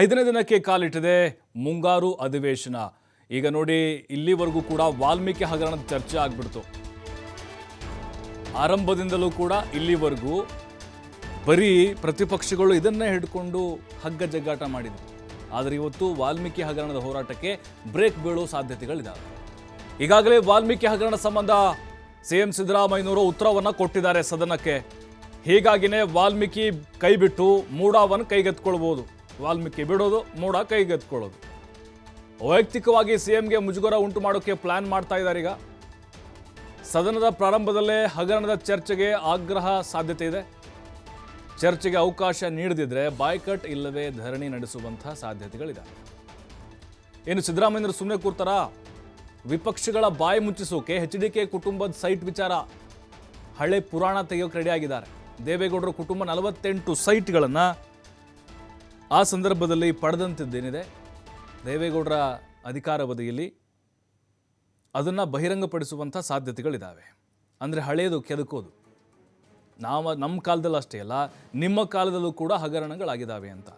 ಐದನೇ ದಿನಕ್ಕೆ ಕಾಲಿಟ್ಟಿದೆ ಮುಂಗಾರು ಅಧಿವೇಶನ. ಈಗ ನೋಡಿ, ಇಲ್ಲಿವರೆಗೂ ಕೂಡ ವಾಲ್ಮೀಕಿ ಹಗರಣದ ಚರ್ಚೆ ಆಗ್ಬಿಡ್ತು. ಆರಂಭದಿಂದಲೂ ಕೂಡ ಇಲ್ಲಿವರೆಗೂ ಬರೀ ಪ್ರತಿಪಕ್ಷಗಳು ಇದನ್ನೇ ಹಿಡ್ಕೊಂಡು ಹಗ್ಗ ಜಗ್ಗಾಟ ಮಾಡಿದ್ರು. ಆದರೆ ಇವತ್ತು ವಾಲ್ಮೀಕಿ ಹಗರಣದ ಹೋರಾಟಕ್ಕೆ ಬ್ರೇಕ್ ಬೀಳೋ ಸಾಧ್ಯತೆಗಳಿದ್ದಾವೆ ಈಗಾಗಲೇ ವಾಲ್ಮೀಕಿ ಹಗರಣ ಸಂಬಂಧ ಸಿಎಂ ಸಿದ್ದರಾಮಯ್ಯನವರು ಉತ್ತರವನ್ನು ಕೊಟ್ಟಿದ್ದಾರೆ ಸದನಕ್ಕೆ. ಹೀಗಾಗಿನೇ ವಾಲ್ಮೀಕಿ ಕೈಬಿಟ್ಟು ಮೂಡಾವನ್ನು ಕೈಗೆತ್ಕೊಳ್ಬೋದು ವಾಲ್ಮೀಕಿ ಬಿಡೋದು, ಮೋಡ ಕೈಗೆತ್ಕೊಳ್ಳೋದು. ವೈಯಕ್ತಿಕವಾಗಿ ಸಿಎಂಗೆ ಮುಜುಗರ ಉಂಟು ಮಾಡೋಕ್ಕೆ ಪ್ಲಾನ್ ಮಾಡ್ತಾ ಇದ್ದಾರೆ ಈಗ. ಸದನದ ಪ್ರಾರಂಭದಲ್ಲೇ ಹಗರಣದ ಚರ್ಚೆಗೆ ಆಗ್ರಹ ಸಾಧ್ಯತೆ ಇದೆ. ಚರ್ಚೆಗೆ ಅವಕಾಶ ನೀಡದಿದ್ರೆ ಬಾಯ್ಕಟ್ ಇಲ್ಲವೇ ಧರಣಿ ನಡೆಸುವಂತಹ ಸಾಧ್ಯತೆಗಳಿದೆ. ಏನು ಸಿದ್ದರಾಮಯ್ಯರು ಸುಮ್ಮನೆ ಕೂರ್ತಾರ? ವಿಪಕ್ಷಗಳ ಬಾಯಿ ಮುಚ್ಚಿಸೋಕೆ ಎಚ್ ಡಿ ಕೆ ಕುಟುಂಬದ ಸೈಟ್ ವಿಚಾರ. ಹಳೆ ಪುರಾಣ ತೆಗೆಯೋಕೆ ರೆಡಿ ಆಗಿದ್ದಾರೆ. ದೇವೇಗೌಡರ ಕುಟುಂಬ ನಲವತ್ತೆಂಟು ಸೈಟ್ಗಳನ್ನು ಆ ಸಂದರ್ಭದಲ್ಲಿ ಪಡೆದಂಥದ್ದೇನಿದೆ ದೇವೇಗೌಡರ ಅಧಿಕಾರಾವಧಿಯಲ್ಲಿ ಅದನ್ನು ಬಹಿರಂಗಪಡಿಸುವಂಥ ಸಾಧ್ಯತೆಗಳಿದ್ದಾವೆ ಅಂದರೆ ಹಳೆಯದು ಕೆದಕೋದು. ನಾವು ನಮ್ಮ ಕಾಲದಲ್ಲೂ ಅಷ್ಟೇ ಅಲ್ಲ, ನಿಮ್ಮ ಕಾಲದಲ್ಲೂ ಕೂಡ ಹಗರಣಗಳಾಗಿದ್ದಾವೆ ಅಂತ.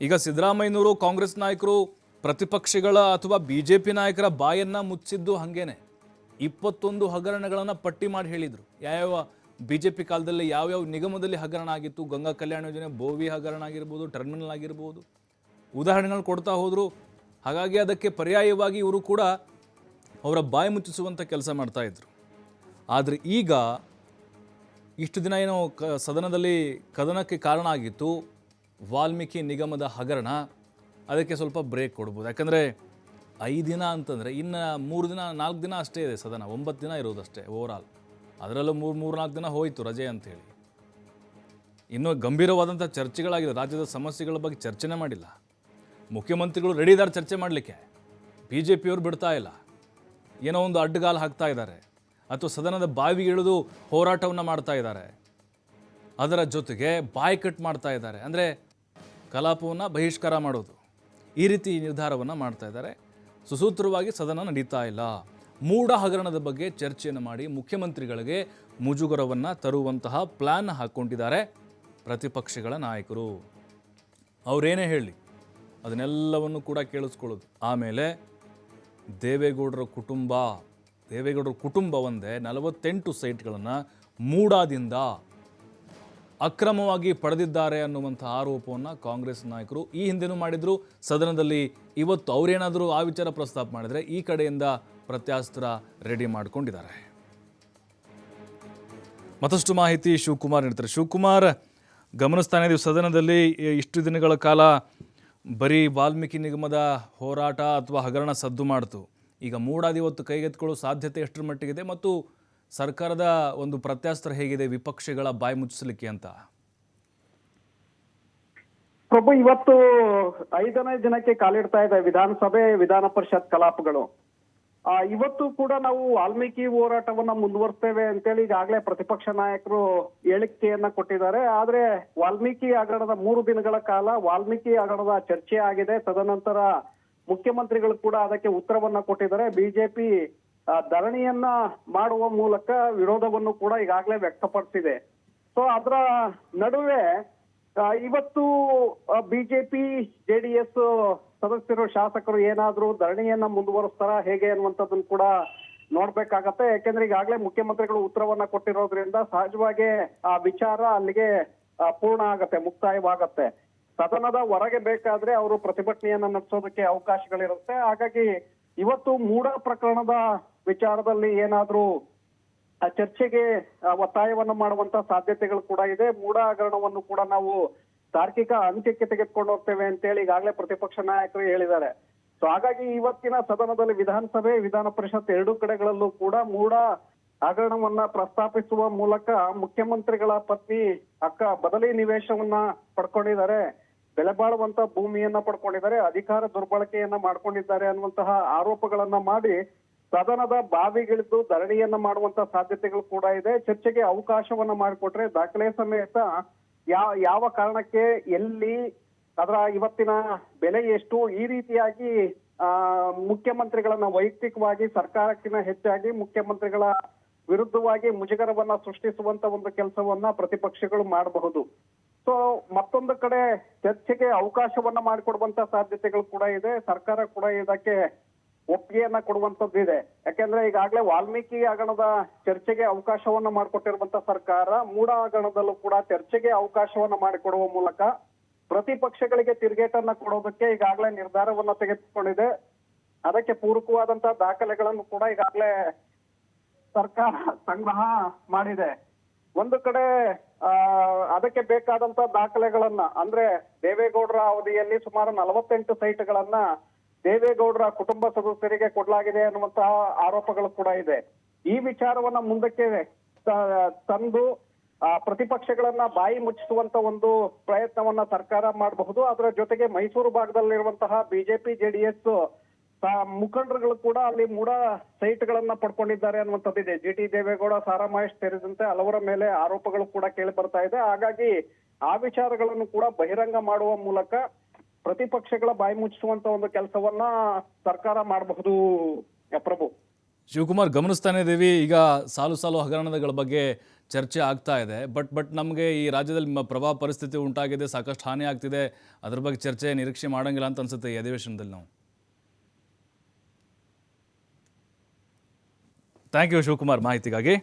ಈಗ ಸಿದ್ದರಾಮಯ್ಯನವರು ಕಾಂಗ್ರೆಸ್ ನಾಯಕರು ಪ್ರತಿಪಕ್ಷಗಳ ಅಥವಾ ಬಿ ಜೆ ಪಿ ನಾಯಕರ ಬಾಯನ್ನು ಮುಚ್ಚಿದ್ದು ಹಾಗೇನೆ. ಇಪ್ಪತ್ತೊಂದು ಹಗರಣಗಳನ್ನು ಪಟ್ಟಿ ಮಾಡಿ ಹೇಳಿದರು. ಯಾವ್ಯಾವ ಬಿ ಜೆ ಪಿ ಕಾಲದಲ್ಲಿ ಯಾವ್ಯಾವ ನಿಗಮದಲ್ಲಿ ಹಗರಣ ಆಗಿತ್ತು? ಗಂಗಾ ಕಲ್ಯಾಣ ಯೋಜನೆ ಬೋವಿ ಹಗರಣ ಆಗಿರ್ಬೋದು, ಟರ್ಮಿನಲ್ ಆಗಿರ್ಬೋದು. ಉದಾಹರಣೆಗಳು ಕೊಡ್ತಾ ಹೋದರು. ಹಾಗಾಗಿ ಅದಕ್ಕೆ ಪರ್ಯಾಯವಾಗಿ ಇವರು ಕೂಡ ಅವರ ಬಾಯಿ ಮುಚ್ಚಿಸುವಂಥ ಕೆಲಸ ಮಾಡ್ತಾ ಇದ್ರು. ಆದರೆ ಈಗ ಇಷ್ಟು ದಿನ ಏನೋ ಕ, ಸದನದಲ್ಲಿ ಕದನಕ್ಕೆ ಕಾರಣ ಆಗಿತ್ತು. ವಾಲ್ಮೀಕಿ ನಿಗಮದ ಹಗರಣ. ಅದಕ್ಕೆ ಸ್ವಲ್ಪ ಬ್ರೇಕ್ ಕೊಡ್ಬೋದು. ಯಾಕಂದರೆ ಐದು ದಿನ ಅಂತಂದರೆ ಇನ್ನು ಮೂರು ದಿನ, ನಾಲ್ಕು ದಿನ ಅಷ್ಟೇ ಇದೆ ಸದನ. ಒಂಬತ್ತು ದಿನ ಇರೋದಷ್ಟೇ ಓವರಾಲ್ ಅದರಲ್ಲೂ ಮೂರು ಮೂರು ನಾಲ್ಕು ದಿನ ಹೋಯಿತು ರಜೆ ಅಂತೇಳಿ. ಇನ್ನೂ ಗಂಭೀರವಾದಂಥ ಚರ್ಚೆಗಳಾಗಿದೆ ರಾಜ್ಯದ ಸಮಸ್ಯೆಗಳ ಬಗ್ಗೆ ಚರ್ಚೆನೇ ಮಾಡಿಲ್ಲ. ಮುಖ್ಯಮಂತ್ರಿಗಳು ರೆಡಿ ಇದ್ದಾರೆ ಚರ್ಚೆ ಮಾಡಲಿಕ್ಕೆ. ಬಿ ಜೆ ಪಿಯವರು ಬಿಡ್ತಾ ಇಲ್ಲ. ಏನೋ ಒಂದು ಅಡ್ಡಗಾಲು ಹಾಕ್ತಾ ಇದ್ದಾರೆ. ಅಥವಾ ಸದನದ ಬಾವಿಗೆ ಇಳಿದು ಹೋರಾಟವನ್ನು ಮಾಡ್ತಾ ಇದ್ದಾರೆ. ಅದರ ಜೊತೆಗೆ ಬಾಯಿ ಕಟ್ ಮಾಡ್ತಾ ಇದ್ದಾರೆ. ಅಂದರೆ ಕಲಾಪವನ್ನು ಬಹಿಷ್ಕಾರ ಮಾಡೋದು. ಈ ರೀತಿ ನಿರ್ಧಾರವನ್ನು ಮಾಡ್ತಾ ಇದ್ದಾರೆ. ಸುಸೂತ್ರವಾಗಿ ಸದನ ನಡೀತಾ ಇಲ್ಲ. ಮೂಢ ಹಗರಣದ ಬಗ್ಗೆ ಚರ್ಚೆಯನ್ನು ಮಾಡಿ ಮುಖ್ಯಮಂತ್ರಿಗಳಿಗೆ ಮುಜುಗರವನ್ನು ತರುವಂತಹ ಪ್ಲ್ಯಾನ್ ಹಾಕ್ಕೊಂಡಿದ್ದಾರೆ ಪ್ರತಿಪಕ್ಷಗಳ ನಾಯಕರು. ಅವರೇನೇ ಹೇಳಿ, ಅದನ್ನೆಲ್ಲವನ್ನು ಕೂಡ ಕೇಳಿಸ್ಕೊಳ್ಳೋದು. ಆಮೇಲೆ ದೇವೇಗೌಡರ ಕುಟುಂಬ ದೇವೇಗೌಡರ ಕುಟುಂಬ ಒಂದೇ ನಲವತ್ತೆಂಟು ಸೈಟ್ಗಳನ್ನು ಮೂಡಾದಿಂದ ಅಕ್ರಮವಾಗಿ ಪಡೆದಿದ್ದಾರೆ ಅನ್ನುವಂಥ ಆರೋಪವನ್ನು ಕಾಂಗ್ರೆಸ್ ನಾಯಕರು ಈ ಹಿಂದೆನೂ ಮಾಡಿದರು. ಸದನದಲ್ಲಿ ಇವತ್ತು ಅವರೇನಾದರೂ ಆ ವಿಚಾರ ಪ್ರಸ್ತಾಪ ಮಾಡಿದರೆ ಈ ಕಡೆಯಿಂದ ಪ್ರತ್ಯಾಸ್ತ್ರ ರೆಡಿ ಮಾಡಿಕೊಂಡಿದ್ದಾರೆ. ಮತ್ತಷ್ಟು ಮಾಹಿತಿ ಶಿವಕುಮಾರ್ ನೀಡ್ತಾರೆ. ಶಿವಕುಮಾರ್ ಗಮನಿಸ್ತಾನೆ ಇದೀವಿ ಸದನದಲ್ಲಿ ಇಷ್ಟು ದಿನಗಳ ಕಾಲ ಬರೀ ವಾಲ್ಮೀಕಿ ನಿಗಮದ ಹೋರಾಟ ಅಥವಾ ಹಗರಣ ಸದ್ದು ಮಾಡ್ತು. ಈಗ ಮೂಡಾದಿ ಇವತ್ತು ಕೈಗೆತ್ಕೊಳ್ಳೋ ಸಾಧ್ಯತೆ ಎಷ್ಟರ ಮಟ್ಟಿಗಿದೆ ಮತ್ತು ಸರ್ಕಾರದ ಒಂದು ಪ್ರತ್ಯಾಸ್ತ್ರ ಹೇಗಿದೆ, ವಿಪಕ್ಷಗಳ ಬಾಯಿ ಮುಚ್ಚಿಸಲಿಕ್ಕೆ ಅಂತ? ಪ್ರಭು, ಇವತ್ತು ಐದನೇ ದಿನಕ್ಕೆ ಕಾಲಿಡ್ತಾ ಇದೆ ವಿಧಾನಸಭೆ ವಿಧಾನ ಪರಿಷತ್ ಕಲಾಪಗಳು. ಇವತ್ತು ಕೂಡ ನಾವು ವಾಲ್ಮೀಕಿ ಹೋರಾಟವನ್ನ ಮುಂದುವರಿಸ್ತೇವೆ ಅಂತೇಳಿ ಈಗಾಗಲೇ ಪ್ರತಿಪಕ್ಷ ನಾಯಕರು ಹೇಳಿಕೆಯನ್ನ ಕೊಟ್ಟಿದ್ದಾರೆ. ಆದ್ರೆ ವಾಲ್ಮೀಕಿ ಹಗರಣದ ಮೂರು ದಿನಗಳ ಕಾಲ ವಾಲ್ಮೀಕಿ ಹಗರಣದ ಚರ್ಚೆ ಆಗಿದೆ. ತದನಂತರ ಮುಖ್ಯಮಂತ್ರಿಗಳು ಕೂಡ ಅದಕ್ಕೆ ಉತ್ತರವನ್ನ ಕೊಟ್ಟಿದ್ದಾರೆ. ಬಿಜೆಪಿ ಧರಣಿಯನ್ನ ಮಾಡುವ ಮೂಲಕ ವಿರೋಧವನ್ನು ಕೂಡ ಈಗಾಗಲೇ ವ್ಯಕ್ತಪಡಿಸಿದೆ. ಸೊ ಅದರ ನಡುವೆ ಇವತ್ತು ಬಿಜೆಪಿ, ಜೆಡಿಎಸ್ ಸದಸ್ಯರು, ಶಾಸಕರು ಏನಾದ್ರೂ ಧರಣಿಯನ್ನ ಮುಂದುವರಿಸ್ತಾರ, ಹೇಗೆ ಅನ್ನುವಂಥದ್ದನ್ನು ಕೂಡ ನೋಡ್ಬೇಕಾಗತ್ತೆ. ಯಾಕೆಂದ್ರೆ ಈಗಾಗಲೇ ಮುಖ್ಯಮಂತ್ರಿಗಳು ಉತ್ತರವನ್ನ ಕೊಟ್ಟಿರೋದ್ರಿಂದ ಸಹಜವಾಗಿ ಆ ವಿಚಾರ ಅಲ್ಲಿಗೆ ಪೂರ್ಣ ಆಗತ್ತೆ, ಮುಕ್ತಾಯವಾಗತ್ತೆ. ಸದನದ ಹೊರಗೆ ಬೇಕಾದ್ರೆ ಅವರು ಪ್ರತಿಭಟನೆಯನ್ನ ನಡೆಸೋದಕ್ಕೆ ಅವಕಾಶಗಳಿರುತ್ತೆ. ಹಾಗಾಗಿ, ಇವತ್ತು ಮೂಡ ಪ್ರಕರಣದ ವಿಚಾರದಲ್ಲಿ ಏನಾದ್ರೂ ಚರ್ಚೆಗೆ ಒತ್ತಾಯವನ್ನು ಮಾಡುವಂತ ಸಾಧ್ಯತೆಗಳು ಕೂಡ ಇದೆ. ಮೂಡ ಹಗರಣವನ್ನು ಕೂಡ ನಾವು ತಾರ್ಕಿಕ ಅಂತ್ಯಕ್ಕೆ ತೆಗೆದುಕೊಂಡು ಹೋಗ್ತೇವೆ ಅಂತೇಳಿ ಈಗಾಗಲೇ ಪ್ರತಿಪಕ್ಷ ನಾಯಕರು ಹೇಳಿದ್ದಾರೆ. ಸೊ ಹಾಗಾಗಿ ಇವತ್ತಿನ ಸದನದಲ್ಲಿ ವಿಧಾನಸಭೆ, ವಿಧಾನ ಪರಿಷತ್ ಎರಡೂ ಕಡೆಗಳಲ್ಲೂ ಕೂಡ ಮೂಡ ಹಗರಣವನ್ನ ಪ್ರಸ್ತಾಪಿಸುವ ಮೂಲಕ ಮುಖ್ಯಮಂತ್ರಿಗಳ ಪತ್ನಿ ಅಕ್ಕ ಬದಲಿ ನಿವೇಶವನ್ನ ಪಡ್ಕೊಂಡಿದ್ದಾರೆ. ಬೆಲೆ ಬಾಳುವಂತ ಭೂಮಿಯನ್ನ ಪಡ್ಕೊಂಡಿದ್ದಾರೆ. ಅಧಿಕಾರ ದುರ್ಬಳಕೆಯನ್ನ ಮಾಡ್ಕೊಂಡಿದ್ದಾರೆ ಅನ್ನುವಂತಹ ಆರೋಪಗಳನ್ನ ಮಾಡಿ ಸದನದ ಬಾವಿಗಿಳಿದು ಧರಣಿಯನ್ನ ಮಾಡುವಂತ ಸಾಧ್ಯತೆಗಳು ಕೂಡ ಇದೆ. ಚರ್ಚೆಗೆ ಅವಕಾಶವನ್ನ ಮಾಡಿಕೊಟ್ರೆ ದಾಖಲೆ ಸಮೇತ ಯಾವ ಯಾವ ಕಾರಣಕ್ಕೆ ಎಲ್ಲಿ, ಅದರ ಇವತ್ತಿನ ಬೆಲೆ ಎಷ್ಟು, ಈ ರೀತಿಯಾಗಿ, ಆ, ಮುಖ್ಯಮಂತ್ರಿಗಳನ್ನ ವೈಯಕ್ತಿಕವಾಗಿ ಸರ್ಕಾರಕ್ಕಿಂತ ಹೆಚ್ಚಾಗಿ ಮುಖ್ಯಮಂತ್ರಿಗಳ ವಿರುದ್ಧವಾಗಿ ಮುಜುಗರವನ್ನ ಸೃಷ್ಟಿಸುವಂತ ಒಂದು ಕೆಲಸವನ್ನ ಪ್ರತಿಪಕ್ಷಗಳು ಮಾಡಬಹುದು. ಸೊ ಮತ್ತೊಂದು ಕಡೆ ಚರ್ಚೆಗೆ ಅವಕಾಶವನ್ನ ಮಾಡಿಕೊಡುವಂತ ಸಾಧ್ಯತೆಗಳು ಕೂಡ ಇದೆ. ಸರ್ಕಾರ ಕೂಡ ಇದಕ್ಕೆ ಒಪ್ಪಿಗೆಯನ್ನ ಕೊಡುವಂತದ್ದು ಇದೆ. ಯಾಕೆಂದ್ರೆ ಈಗಾಗಲೇ ವಾಲ್ಮೀಕಿ ಆಗಣದ ಚರ್ಚೆಗೆ ಅವಕಾಶವನ್ನ ಮಾಡಿಕೊಟ್ಟಿರುವಂತ ಸರ್ಕಾರ ಮೂಡ ಹಗರಣದಲ್ಲೂ ಕೂಡ ಚರ್ಚೆಗೆ ಅವಕಾಶವನ್ನ ಮಾಡಿಕೊಡುವ ಮೂಲಕ ಪ್ರತಿಪಕ್ಷಗಳಿಗೆ ತಿರುಗೇಟನ್ನ ಕೊಡೋದಕ್ಕೆ ಈಗಾಗಲೇ ನಿರ್ಧಾರವನ್ನ ತೆಗೆದುಕೊಂಡಿದೆ. ಅದಕ್ಕೆ ಪೂರಕವಾದಂತಹ ದಾಖಲೆಗಳನ್ನು ಕೂಡ ಈಗಾಗಲೇ ಸರ್ಕಾರ ಸಂಗ್ರಹ ಮಾಡಿದೆ. ಒಂದು ಕಡೆ, ಆ, ಅದಕ್ಕೆ ಬೇಕಾದಂತ ದಾಖಲೆಗಳನ್ನ, ಅಂದ್ರೆ ದೇವೇಗೌಡರ ಅವಧಿಯಲ್ಲಿ ಸುಮಾರು ನಲವತ್ತೆಂಟು ಸೈಟ್ಗಳನ್ನ ದೇವೇಗೌಡರ ಕುಟುಂಬ ಸದಸ್ಯರಿಗೆ ಕೊಡಲಾಗಿದೆ ಅನ್ನುವಂತಹ ಆರೋಪಗಳು ಕೂಡ ಇದೆ. ಈ ವಿಚಾರವನ್ನ ಮುಂದಕ್ಕೆ ತಂದು ಪ್ರತಿಪಕ್ಷಗಳನ್ನ ಬಾಯಿ ಮುಚ್ಚಿಸುವಂತ ಒಂದು ಪ್ರಯತ್ನವನ್ನ ಸರ್ಕಾರ ಮಾಡಬಹುದು. ಅದರ ಜೊತೆಗೆ ಮೈಸೂರು ಭಾಗದಲ್ಲಿರುವಂತಹ ಬಿಜೆಪಿ, ಜೆಡಿಎಸ್ ಮುಖಂಡರುಗಳು ಕೂಡ ಅಲ್ಲಿ ಮೂಡ ಸೈಟ್ಗಳನ್ನ ಪಡ್ಕೊಂಡಿದ್ದಾರೆ ಅನ್ನುವಂಥದ್ದಿದೆ. ಜಿ ಟಿ ದೇವೇಗೌಡ ಸಾರಾ ಮಹೇಶ್ ಸೇರಿದಂತೆ ಹಲವರ ಮೇಲೆ ಆರೋಪಗಳು ಕೂಡ ಕೇಳಿ ಬರ್ತಾ ಇದೆ. ಹಾಗಾಗಿ ಆ ವಿಚಾರಗಳನ್ನು ಕೂಡ ಬಹಿರಂಗ ಮಾಡುವ ಮೂಲಕ ಪ್ರತಿಪಕ್ಷಗಳ ಬಾಯಿ ಮುಚ್ಚಿಸುವಂತ ಒಂದು ಕೆಲಸವನ್ನ ಸರ್ಕಾರ ಮಾಡಬಹುದು ಪ್ರಭು? ಶಿವಕುಮಾರ್, ಗಮನಿಸ್ತಾನೆ ಇದ್ದೀವಿ ಈಗ ಸಾಲು ಸಾಲು ಹಗರಣಗಳ ಬಗ್ಗೆ ಚರ್ಚೆ ಆಗ್ತಾ ಇದೆ. ಬಟ್ ಬಟ್ ನಮಗೆ ಈ ರಾಜ್ಯದಲ್ಲಿ ಪ್ರಭಾವ ಪರಿಸ್ಥಿತಿ ಉಂಟಾಗಿದೆ, ಸಾಕಷ್ಟು ಹಾನಿ ಆಗ್ತಿದೆ. ಅದ್ರ ಬಗ್ಗೆ ಚರ್ಚೆ, ನಿರೀಕ್ಷೆ ಮಾಡಂಗಿಲ್ಲ ಅಂತ ಅನ್ಸುತ್ತೆ ಈ ಅಧಿವೇಶನದಲ್ಲಿ ನಾವು. ಥ್ಯಾಂಕ್ ಯು ಶಿವಕುಮಾರ್ ಮಾಹಿತಿಗಾಗಿ.